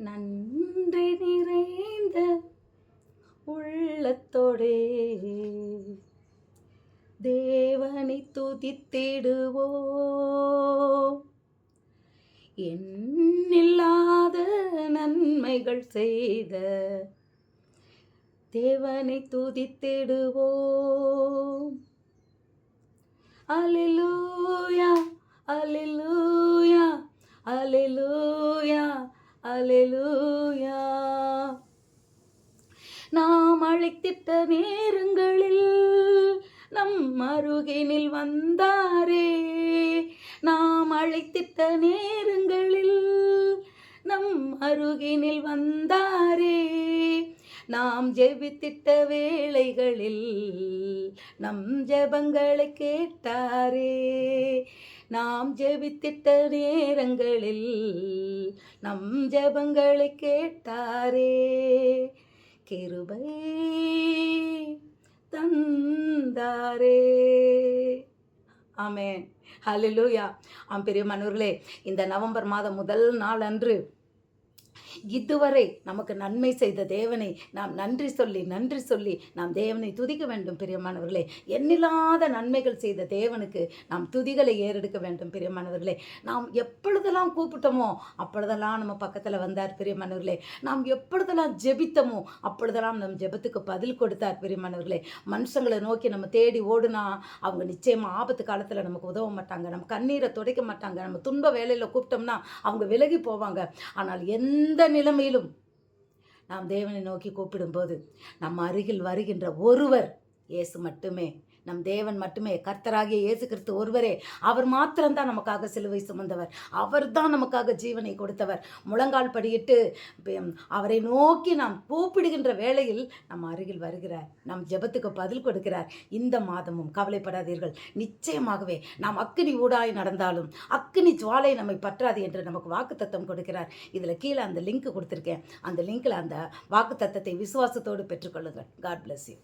நன்றி நிறைந்த உள்ளத்தோடே. தேவனை துதித்திடுவோம். எண்ணில்லாத நன்மைகள் செய்த தேவனை துதித்திடுவோம். அலில் அலிலூயா நாம் அழைத்திட்ட நேரங்களில் நம் அருகினில் வந்தாரே. நாம் அழைத்திட்ட நேரங்களில் நம் அருகினில் வந்தாரே. நாம் ஜெபித்திட்ட வேளைகளில் நம் ஜெபங்களை கேட்டாரே. நாம் ஜெபித்திட்ட நேரங்களில் நம் ஜெபங்களை கேட்டாரே. கிருபை தந்தாரே. ஆமென். ஹalleluya. ஆம் பெரியமானவர்களே இந்த நவம்பர் மாதம் முதல் நாள் அன்று இதுவரை நமக்கு நன்மை செய்த தேவனை நாம் நன்றி சொல்லி நன்றி சொல்லி நாம் தேவனை துதிக்க வேண்டும் பிரியமானவர்களே. எண்ணில்லாத நன்மைகள் செய்த தேவனுக்கு நாம் துதிகளை ஏறெடுக்க வேண்டும் பிரியமானவர்களே. நாம் எப்பொழுதெல்லாம் கூப்பிட்டோமோ அப்பொழுதெல்லாம் நம்ம பக்கத்தில் வந்தார் பிரியமானவர்களே. நாம் எப்பொழுதெல்லாம் ஜெபித்தமோ அப்பொழுதெல்லாம் நம் ஜெபத்துக்கு பதில் கொடுத்தார் பிரியமானவர்களே. மனுஷங்களை நோக்கி நம்ம தேடி ஓடுனா அவங்க நிச்சயமாக ஆபத்து காலத்தில் நமக்கு உதவ மாட்டாங்க. நம்ம கண்ணீரை துடைக்க மாட்டாங்க. நம்ம துன்ப வேலையில் கூப்பிட்டோம்னா அவங்க விலகி போவாங்க. ஆனால் எந்த நிலைமையிலும் நாம் தேவனை நோக்கி கூப்பிடும்போது நம் அருகில் வருகின்ற ஒருவர் இயேசு மட்டுமே நம் தேவன் மட்டுமே கர்த்தராகிய இயேசு கிறிஸ்து ஒருவரே. அவர் மாத்திரம்தான் நமக்காக சிலுவை சுமந்தவர். அவர்தான் நமக்காக ஜீவனை கொடுத்தவர். முழங்கால் படியிட்டு அவரை நோக்கி நாம் கூப்பிடுகின்ற வேளையில் நம் அருகில் வருகிறார். நம் ஜெபத்துக்கு பதில் கொடுக்கிறார். இந்த மாதமும் கவலைப்படாதீர்கள். நிச்சயமாகவே நாம் அக்கினி ஊடாய் நடந்தாலும் அக்கினி ஜுவாலை நம்மை பற்றாது என்று நமக்கு வாக்குத்தத்தம் கொடுக்கிறார். இதில் கீழே அந்த லிங்க் கொடுத்துருக்கேன். அந்த லிங்கில் அந்த வாக்குத்தத்தத்தை விசுவாசத்தோடு பெற்றுக்கொள்ளுங்கள். God bless you